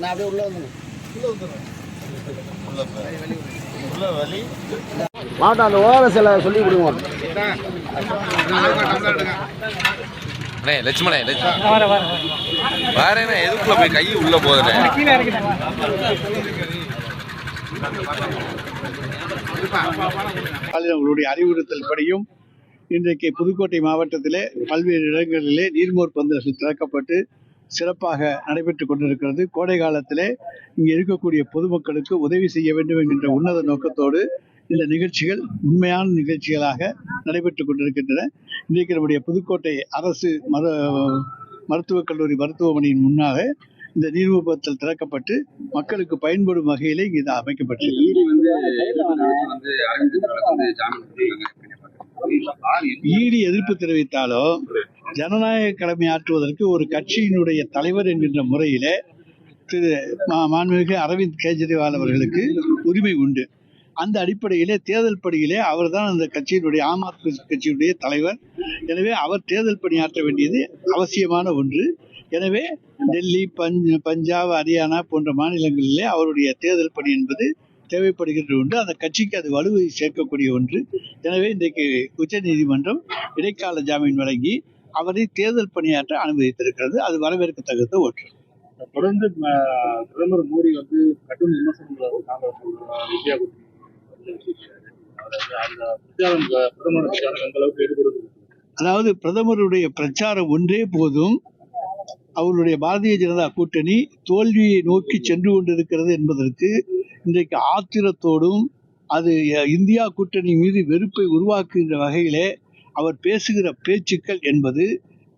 நான் அப்படியே உள்ள அந்த ஓர சில சொல்லி கொடுங்க. அண்ணே லட்சுமணே லட்சுமண. வேறேண்ணே எதுக்குள்ள போய் கை உள்ள போகுதுண்ணே? அவர்களுடைய அறிவுறுத்தல் படியும் இன்றைக்கு புதுக்கோட்டை மாவட்டத்திலே பல்வேறு இடங்களிலே நீர்மோர் பந்தல்கள் திறக்கப்பட்டு சிறப்பாக நடைபெற்றுக் கொண்டிருக்கிறது கோடை காலத்திலே இங்கே இருக்கக்கூடிய பொதுமக்களுக்கு உதவி செய்ய வேண்டும் என்கின்ற உன்னத நோக்கத்தோடு இந்த நிகழ்ச்சிகள் உண்மையான நிகழ்ச்சிகளாக நடைபெற்றுக் கொண்டிருக்கின்றன இன்றைக்கு நம்முடைய புதுக்கோட்டை அரசு மரு மருத்துவக் கல்லூரி மருத்துவமனையின் முன்னாக இந்த நீர்மூப்பத்தில் திறக்கப்பட்டு மக்களுக்கு பயன்படும் வகையிலே இங்கே இது அமைக்கப்பட்டது ஈடி எதிர்ப்பு தெரிவித்து வந்து அரவிந்த் கெஜ்ரிவாலுக்கு வந்து ஜாமீன் கொடுத்திருக்காங்க. ஈடி எதிர்ப்பு தெரிவித்தாலும் ஜனநாயக கடமை ஆற்றுவதற்கு ஒரு கட்சியினுடைய தலைவர் என்கின்ற முறையிலே திரு மாண்புமிகு அரவிந்த் கெஜ்ரிவால் அவர்களுக்கு உரிமை உண்டு அந்த அடிப்படையிலே தேர்தல் பணியிலே அவர்தான் அந்த கட்சியினுடைய ஆம் ஆத்மி கட்சியினுடைய தலைவர். எனவே அவர் தேர்தல் பணியாற்ற வேண்டியது அவசியமான ஒன்று. எனவே டெல்லி பஞ்ச் பஞ்சாப் ஹரியானா போன்ற மாநிலங்களிலே அவருடைய தேர்தல் பணி என்பது தேவைப்படுகின்ற ஒன்று. அந்த கட்சிக்கு அது வலுவை சேர்க்கக்கூடிய ஒன்று. எனவே இன்றைக்கு உச்சநீதிமன்றம் இடைக்கால ஜாமீன் வழங்கி அவரை தேர்தல் பணியாற்ற அனுமதித்திருக்கிறது. அது வரவேற்கத்தகுந்த ஒன்று. தொடர்ந்து பிரதமர் மோடி வந்து கடும் விமர்சனங்களை அதாவது பிரதமருடைய பிரச்சாரம் ஒன்றே போதும். அவருடைய பாரதிய ஜனதா கூட்டணி தோல்வியை நோக்கி சென்று கொண்டிருக்கிறது என்பதற்கு இன்றைக்கு ஆத்திரத்தோடும் அது இந்தியா கூட்டணி மீது வெறுப்பை உருவாக்குகின்ற வகையிலே அவர் பேசுகிற பேச்சுக்கள் என்பது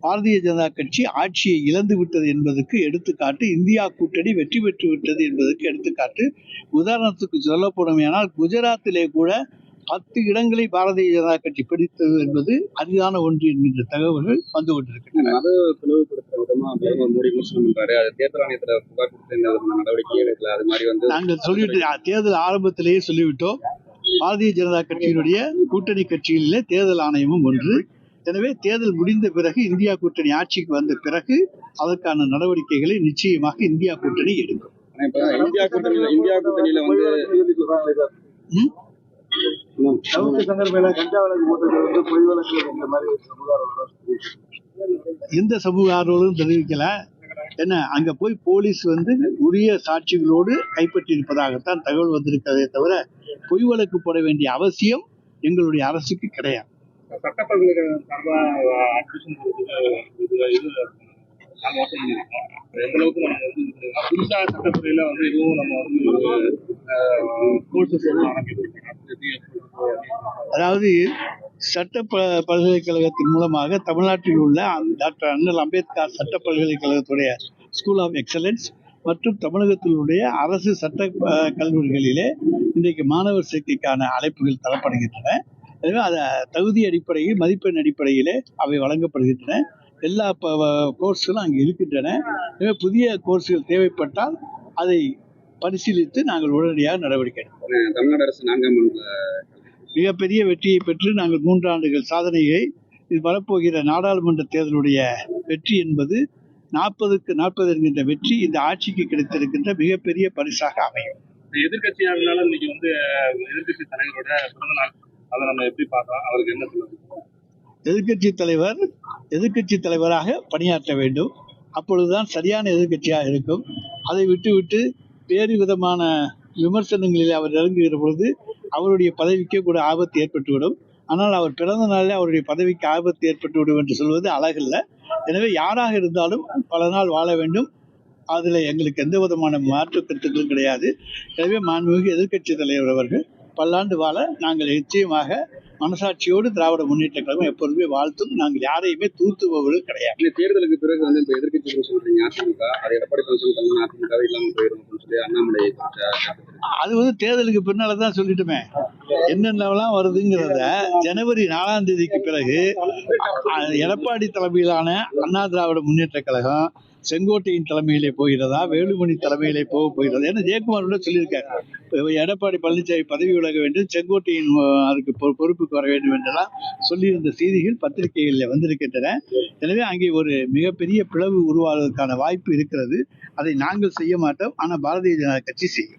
பாரதிய ஜனதா கட்சி ஆட்சியை இழந்து விட்டது என்பதற்கு எடுத்துக்காட்டு இந்தியா கூட்டணி வெற்றி பெற்று விட்டது என்பதற்கு எடுத்துக்காட்டு. உதாரணத்துக்கு சொல்லப்படுமையானால் குஜராத்திலே கூட பத்து இடங்களை பாரதிய ஜனதா கட்சி பிடித்தது என்பது அரிதான ஒன்று என்கின்ற தகவல்கள் வந்து கொண்டிருக்கின்றன. மத பிளவுபடுத்துற விதமா பிரதமர் மோடி விமர்சனம் பண்றாரு. அது தேர்தல் ஆணையத்துல புகார் கொடுத்து நடவடிக்கையும் எடுக்கல. அது மாதிரி வந்து நாங்கள் சொல்லிவிட்டு தேர்தல் ஆரம்பத்திலேயே சொல்லிவிட்டோம். பாரதிய ஜனதா கட்சியினுடைய கூட்டணி கட்சிகளிலே தேர்தல் ஆணையமும் ஒன்று. எனவே தேர்தல் முடிந்த பிறகு இந்தியா கூட்டணி ஆட்சிக்கு வந்த பிறகு அதற்கான நடவடிக்கைகளை நிச்சயமாக இந்தியா கூட்டணி எடுக்கும். இந்தியா கூட்டணியில இந்தியா கூட்டணியில வந்து? எந்த சமூக ஆர்வலரும் தெரிவிக்கல. என்ன அங்க போய் போலீஸ் வந்து உரிய சாட்சிகளோடு கைப்பற்றி இருப்பதாகத்தான் தகவல் வந்திருக்கிறதே தவிர பொய் வழக்கு போட வேண்டிய அவசியம் எங்களுடைய அரசுக்கு கிடையாது. சட்ட பல்கலைக்கழகம் அட்மிஷன் ஓப்பன் பண்ணியிருக்கோம் எந்த அளவுக்கு நம்ம வந்து வந்து நம்ம வந்து கோர்சஸ் எதுவும் ஆரம்பிச்சிருக்கோம் அதாவது சட்ட ப- பல்கலைக்கழகத்தின் மூலமாக தமிழ்நாட்டில் உள்ள டாக்டர் அண்ணல் அம்பேத்கர் சட்ட பல்கலைக்கழகத்துடைய ஸ்கூல் ஆஃப் எக்ஸலன்ஸ் மற்றும் தமிழகத்தினுடைய அரசு சட்ட கல்லூரிகளிலே இன்றைக்கு மாணவர் சேர்க்கைக்கான அழைப்புகள் தரப்படுகின்றன. எனவே அதை தகுதி அடிப்படையில் மதிப்பெண் அடிப்படையிலே அவை வழங்கப்படுகின்றன. எல்லா கோர்ஸ்களும் அங்கே இருக்கின்றன. எனவே புதிய கோர்ஸ்கள் தேவைப்பட்டால் அதை பரிசீலித்து நாங்கள் உடனடியாக நடவடிக்கை எடுப்போம். தமிழ்நாடு அரசு நான்காம் மிகப்பெரிய வெற்றியை பெற்று நாங்கள் மூன்று ஆண்டுகள் சாதனையை இது வரப்போகிற நாடாளுமன்ற தேர்தலுடைய வெற்றி என்பது நாற்பதுக்கு நாற்பது என்கின்ற வெற்றி இந்த ஆட்சிக்கு கிடைத்திருக்கின்ற மிகப்பெரிய பரிசாக அமையும். எதிர்கட்சியா இருந்தாலும் இன்னைக்கு வந்து எதிர்கட்சி தலைவரோட பிறந்த நாள் அதை நம்ம எப்படி பார்க்கலாம்? அவருக்கு என்ன சொல்லுங்க எதிர்க்கட்சி தலைவர் எதிர்க்கட்சி தலைவராக பணியாற்ற வேண்டும். அப்பொழுதுதான் சரியான எதிர்க்கட்சியாக இருக்கும். அதை விட்டுவிட்டு வேறு விதமான விமர்சனங்களில் அவர் இறங்குகிற பொழுது அவருடைய பதவிக்கே கூட ஆபத்து ஏற்பட்டுவிடும். ஆனால் அவர் பிறந்த நாளில் அவருடைய பதவிக்கு ஆபத்து ஏற்பட்டுவிடும் என்று சொல்வது அழகல்ல. எனவே யாராக இருந்தாலும் பல நாள் வாழ வேண்டும். அதில் எங்களுக்கு எந்த விதமான மாற்று கருத்துக்களும் கிடையாது. எனவே மாண்புமிகு எதிர்க்கட்சி தலைவர் அவர்கள் பல்லாண்டு வாழ நாங்கள் நிச்சயமாக மனசாட்சியோடு திராவிட முன்னேற்ற கழகம் எப்பொழுதுமே வாழ்த்தும். நாங்கள் யாரையுமே தூத்துபவர்கள் கிடையாது. இந்த தேர்தலுக்கு பிறகு வந்து இப்ப எதிர்கட்சி சொல்றீங்க அதிமுக அது எடப்பாடி பழனிசாமி தலைமை அதிமுக இல்லாம போயிடும் அப்படின்னு சொல்லி அண்ணாமலை அது வந்து தேர்தலுக்கு பின்னால தான் சொல்லிட்டுமே. என்னென்னலாம் வருதுங்கிறத ஜனவரி நாலாம் தேதிக்கு பிறகு எடப்பாடி தலைமையிலான அண்ணா திராவிட முன்னேற்ற கழகம் செங்கோட்டையின் தலைமையிலே போகிறதா வேலுமணி தலைமையிலே போக போகிறதா ஏன்னா ஜெயக்குமார் கூட சொல்லியிருக்காரு. எடப்பாடி பழனிசாமி பதவி விலக வேண்டும் செங்கோட்டையின் அதுக்கு பொறுப்புக்கு வர வேண்டும் என்றெல்லாம் சொல்லியிருந்த செய்திகள் பத்திரிகைகளில் வந்திருக்கின்றன. எனவே அங்கே ஒரு மிகப்பெரிய பிளவு உருவாவதற்கான வாய்ப்பு இருக்கிறது. அதை நாங்கள் செய்ய மாட்டோம். ஆனால் பாரதிய ஜனதா கட்சி செய்யும்.